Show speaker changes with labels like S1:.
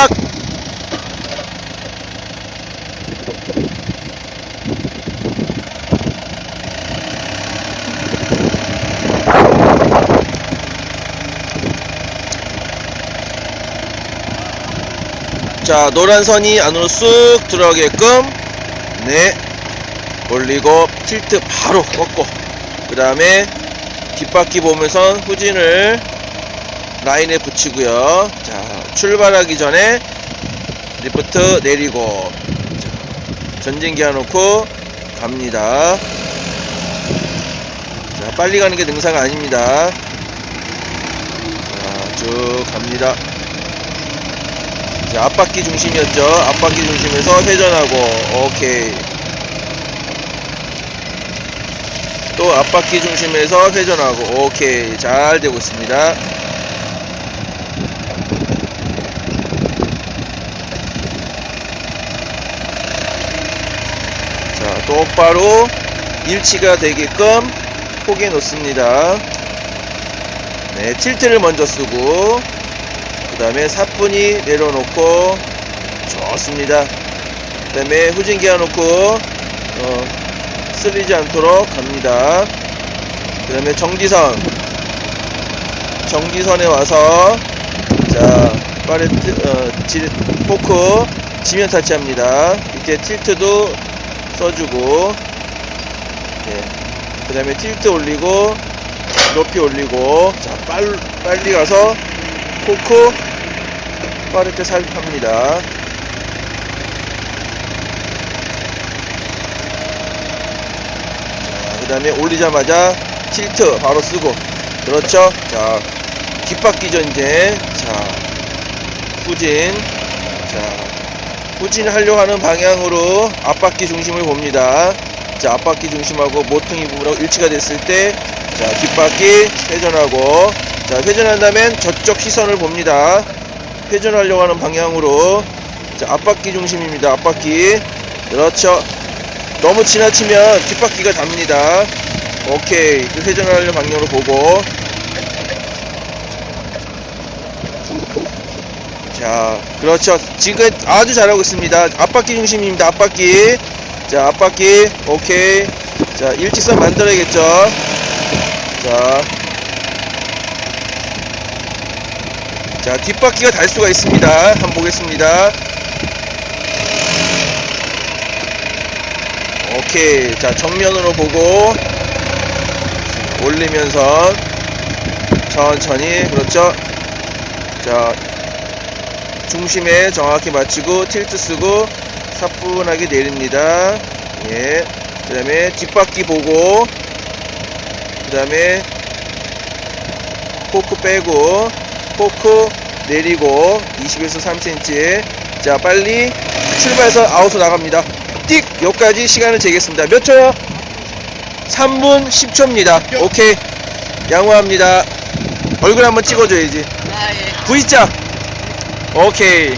S1: 시작! 자, 노란 선이 안으로 쑥 들어가게끔, 네, 올리고, 틸트 바로 꺾고, 그 다음에, 뒷바퀴 보면서 후진을 라인에 붙이고요. 자, 출발하기 전에, 리프트 내리고, 자, 전진기 해놓고, 갑니다. 자, 빨리 가는 게 능사가 아닙니다. 자, 쭉 갑니다. 자, 앞바퀴 중심이었죠. 앞바퀴 중심에서 회전하고, 오케이. 또 앞바퀴 중심에서 회전하고, 오케이. 잘 되고 있습니다. 자, 똑바로 일치가 되게끔 포개 놓습니다. 네, 틸트를 먼저 쓰고, 그 다음에 사뿐히 내려놓고 좋습니다. 그 다음에 후진기 해놓고 어, 쓸리지 않도록 갑니다. 그 다음에 정지선. 정지선에 와서 자 파레트 어, 지, 포크 지면 타치합니다. 이때 틸트도 써주고 네. 그 다음에 틸트 올리고 높이 올리고 자 빨, 빨리 가서 포크 빠르게 살합니다. 그 다음에 올리자마자 틸트 바로 쓰고 그렇죠. 자 뒷바퀴 전제 자 후진 자 후진 하려고 하는 방향으로 앞바퀴 중심을 봅니다. 자 앞바퀴 중심하고 모퉁이 부분하고 일치가 됐을 때 자 뒷바퀴 회전하고 자 회전한 다면 저쪽 시선을 봅니다. 회전하려고 하는 방향으로 자 앞바퀴 중심입니다. 앞바퀴 그렇죠. 너무 지나치면 뒷바퀴가 답니다. 오케이 그 회전하려는 방향으로 보고 자 그렇죠. 지금 아주 잘하고 있습니다. 앞바퀴 중심입니다. 앞바퀴 자 앞바퀴 오케이 자 일직선 만들어야겠죠. 자 자, 뒷바퀴가 달 수가 있습니다. 한번 보겠습니다. 오케이. 자, 정면으로 보고, 올리면서, 천천히, 그렇죠. 자, 중심에 정확히 맞추고, 틸트 쓰고, 사뿐하게 내립니다. 예. 그 다음에 뒷바퀴 보고, 그 다음에, 포크 빼고, 포크 내리고 20에서 3cm 자 빨리 출발해서 아웃으로 나갑니다. 띡! 여기까지 시간을 재겠습니다. 몇 초요? 3분 10초입니다. 오케이. 양호합니다. 얼굴 한번 찍어줘야지.
S2: 아, 예.
S1: V자 오케이